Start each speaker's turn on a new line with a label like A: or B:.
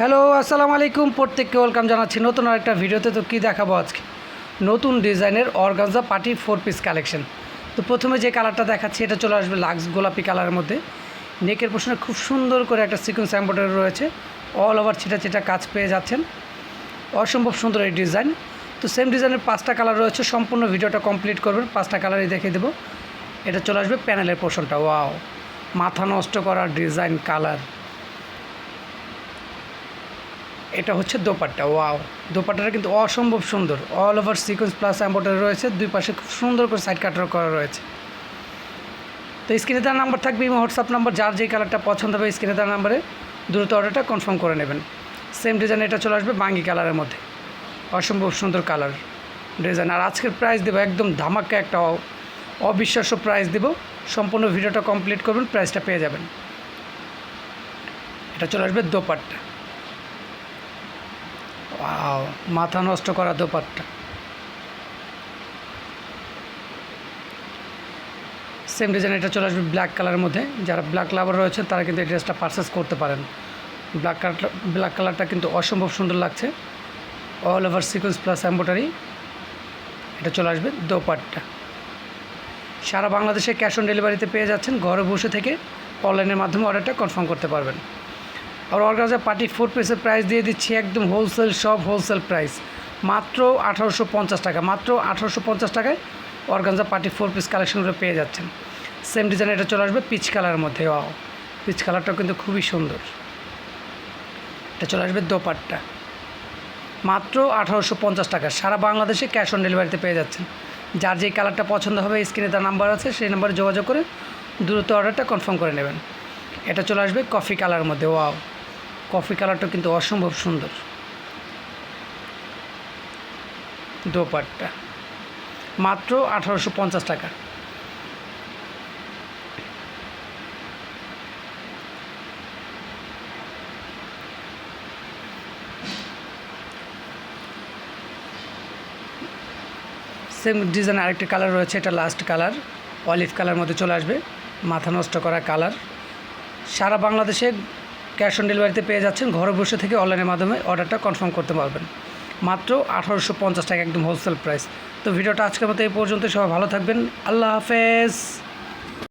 A: Hello, আসসালামু আলাইকুম। প্রত্যেককে ওয়েলকাম জানাচ্ছি নতুন আরেকটা ভিডিওতে। তো কী দেখাবো আজকে? নতুন ডিজাইনের organza party four piece collection তো প্রথমে যে কালারটা দেখাচ্ছি, এটা চলে আসবে লাক্স গোলাপি কালারের মধ্যে। নেকের পোষণে খুব সুন্দর করে একটা সিকুয়েন্স এম্বয়ডারি রয়েছে। অল ওভার ছিটা ছিটা কাজ পেয়ে যাচ্ছেন। অসম্ভব সুন্দর এই ডিজাইন তো সেম ডিজাইনের পাঁচটা কালার রয়েছে। সম্পূর্ণ ভিডিওটা কমপ্লিট করবেন। পাঁচটা কালারই দেখিয়ে দেবো। এটা চলে আসবে প্যানেলের পোর্শনটা ওয়াও মাথা নষ্ট করার ডিজাইন কালার এটা হচ্ছে দোপাট্টা, ওয়াও। দোপাট্টাটা কিন্তু অসম্ভব সুন্দর। All over sequence plus embroidery রয়েছে, দুই পাশে খুব সুন্দর করে সাইড কাটার করা রয়েছে। তো স্ক্রিনে দেওয়ার নাম্বার থাকবে এবং হোয়াটসঅ্যাপ নাম্বার যার যেই কালারটা পছন্দ হবে স্ক্রিনে দেওয়ার নাম্বারে দ্রুত অর্ডারটা কনফার্ম করে নেবেন। সেম ডিজাইন এটা চলে আসবে বাঙ্গি কালারের মধ্যে। অসম্ভব সুন্দর কালার ডিজাইন আর আজকের প্রাইস দেবো একদম ধামাক্কা একটা অবিশ্বাস্য প্রাইস দেবো। সম্পূর্ণ ভিডিওটা কমপ্লিট করবেন প্রাইসটা পেয়ে যাবেন। এটা চলে আসবে দোপাট্টা। মাথা নষ্ট করা দোপাট্টা। সেম ডিজাইন এটা চলে আসবে ব্ল্যাক কালারের মধ্যে। যারা ব্ল্যাক লাভার রয়েছে, তারা কিন্তু এই ড্রেসটা পারচেস করতে পারেন। ব্ল্যাক কালারটা ব্ল্যাক কালারটা কিন্তু অসম্ভব সুন্দর লাগছে। All over sequence plus embroidery এটা চলে আসবে দোপাট্টা। সারা বাংলাদেশে ক্যাশ অন ডেলিভারিতে পেয়ে যাচ্ছেন। ঘরে বসে থেকে অনলাইনের মাধ্যমে অর্ডারটা কনফার্ম করতে পারবেন। আর অর্গানজা পার্টি ফোর পিসের প্রাইস দিয়ে দিচ্ছি, একদম হোলসেল সব হোলসেল প্রাইস মাত্র আঠারোশো পঞ্চাশ টাকা, মাত্র আঠারোশো পঞ্চাশ টাকায় অর্গানজা পার্টি ফোর পিস কালেকশনগুলো পেয়ে যাচ্ছেন। সেম ডিজাইন এটা চলে আসবে পিচ কালারের মধ্যে ওয়াও পিচ কালারটাও কিন্তু খুবই সুন্দর। এটা চলে আসবে দোপাট্টা। মাত্র আঠারোশো পঞ্চাশ টাকা, সারা বাংলাদেশে ক্যাশ অন ডেলিভারিতে পেয়ে যাচ্ছেন। যার যেই কালারটা পছন্দ হবে স্ক্রিনে তার নাম্বার আছে, সেই নাম্বারে যোগাযোগ করে দ্রুত অর্ডারটা কনফার্ম করে নেবেন। এটা চলে আসবে কফি কালার মধ্যে ওয়াও কফি কালারটা কিন্তু অসম্ভব সুন্দর। দোপাট্টা। মাত্র আঠারোশো পঞ্চাশ টাকা। সেম ডিজাইন আরেকটি কালার রয়েছে, এটা লাস্ট কালার। অলিভ কালার মধ্যে চলে আসবে। মাথা নষ্ট করা কালার। সারা বাংলাদেশে ক্যাশ অন ডেলিভারিতে পেয়ে যাচ্ছেন, ঘরে বসে থেকে অনলাইনের মাধ্যমে অর্ডারটা কনফার্ম করতে পারবেন। মাত্র আঠারোশো পঞ্চাশ টাকা একদম হোলসেল প্রাইস তো ভিডিওটা আজকের মতো এই পর্যন্ত সবাই ভালো থাকবেন। আল্লাহ হাফেজ।